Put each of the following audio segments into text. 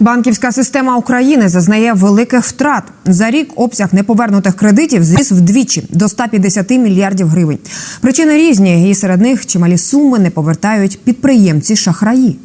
Банківська система України зазнає великих втрат. За рік обсяг неповернутих кредитів зріс вдвічі до 150 мільярдів гривень. Причини різні, і серед них чималі суми не повертають підприємці-шахраї.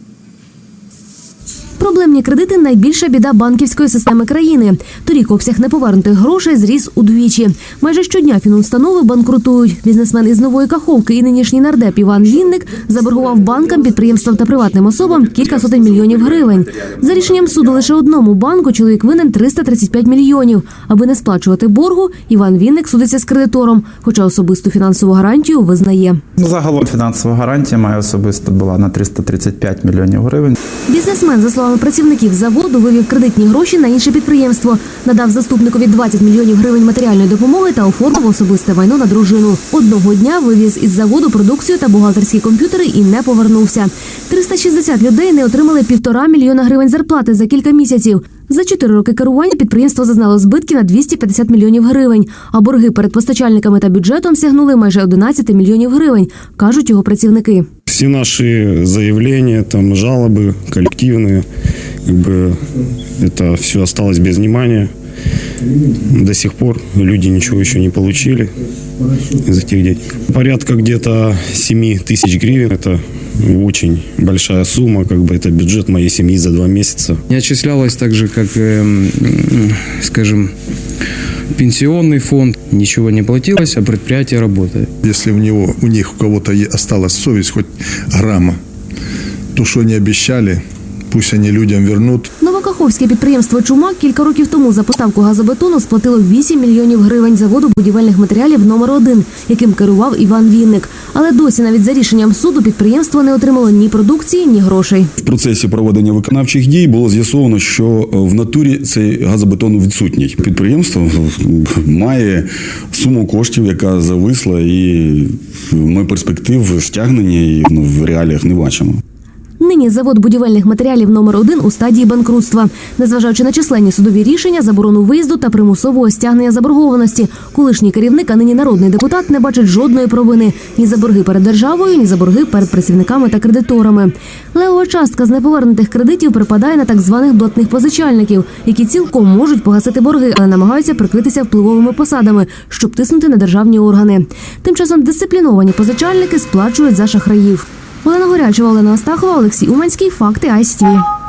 Проблемні кредити найбільша біда банківської системи країни. Торік обсяг неповернутих грошей зріс удвічі. Майже щодня фінустанови банкрутують. Бізнесмен із нової каховки і нинішній нардеп Іван Вінник заборгував банкам, підприємствам та приватним особам кілька сотень мільйонів гривень. За рішенням суду лише одному банку чоловік винен 335 мільйонів. Аби не сплачувати боргу, Іван Вінник судиться з кредитором, хоча особисту фінансову гарантію визнає. Ну, загалом фінансова гарантія має особисто була на 335 мільйонів гривень. Бізнесмен, за словами працівників заводу, вивів кредитні гроші на інше підприємство, надав заступникові 20 мільйонів гривень матеріальної допомоги та оформив особисте майно на дружину. Одного дня вивіз із заводу продукцію та бухгалтерські комп'ютери і не повернувся. 360 людей не отримали півтора мільйона гривень зарплати за кілька місяців. За чотири роки керування підприємство зазнало збитків на 250 мільйонів гривень, а борги перед постачальниками та бюджетом сягнули майже 11 мільйонів гривень, кажуть його працівники. Все наши заявления, там, жалобы коллективные, как бы это все осталось без внимания. До сих пор люди ничего еще не получили из этих денег. Порядка где-то 7 тысяч гривен. Это Очень большая сумма, как бы это бюджет моей семьи за два месяца. Не отчислялось так же, как, эм, скажем, пенсионный фонд. Ничего не платилось, а предприятие работает. Если у него, у них, у кого-то осталась совесть, хоть грамма, то, что они обещали, пусть они людям вернут. Новокаховське підприємство Чумак кілька років тому за поставку газобетону сплатило 8 мільйонів гривень заводу будівельних матеріалів номер 1 яким керував Іван Вінник. Але досі навіть за рішенням суду підприємство не отримало ні продукції, ні грошей. В процесі проведення виконавчих дій було з'ясовано, що е, в натурі цей газобетон відсутній. Підприємство е, має суму коштів, яка зависла, і ми перспектив стягнення ну, в реаліях не бачимо. Нині завод будівельних матеріалів номер 1 у стадії банкрутства. Незважаючи на численні судові рішення, заборону виїзду та примусового стягнення заборгованості, колишній керівник, а нині народний депутат, не бачить жодної провини ні за борги перед державою, ні за борги перед працівниками та кредиторами. Левова частка з неповернутих кредитів припадає на так званих блатних позичальників, які цілком можуть погасити борги, але намагаються прикритися впливовими посадами, щоб тиснути на державні органи. Тим часом дисципліновані позичальники сплачують за шахраїв. Олена Горячова, Олена Астахова, Олексій Уманський. Факти ICTV.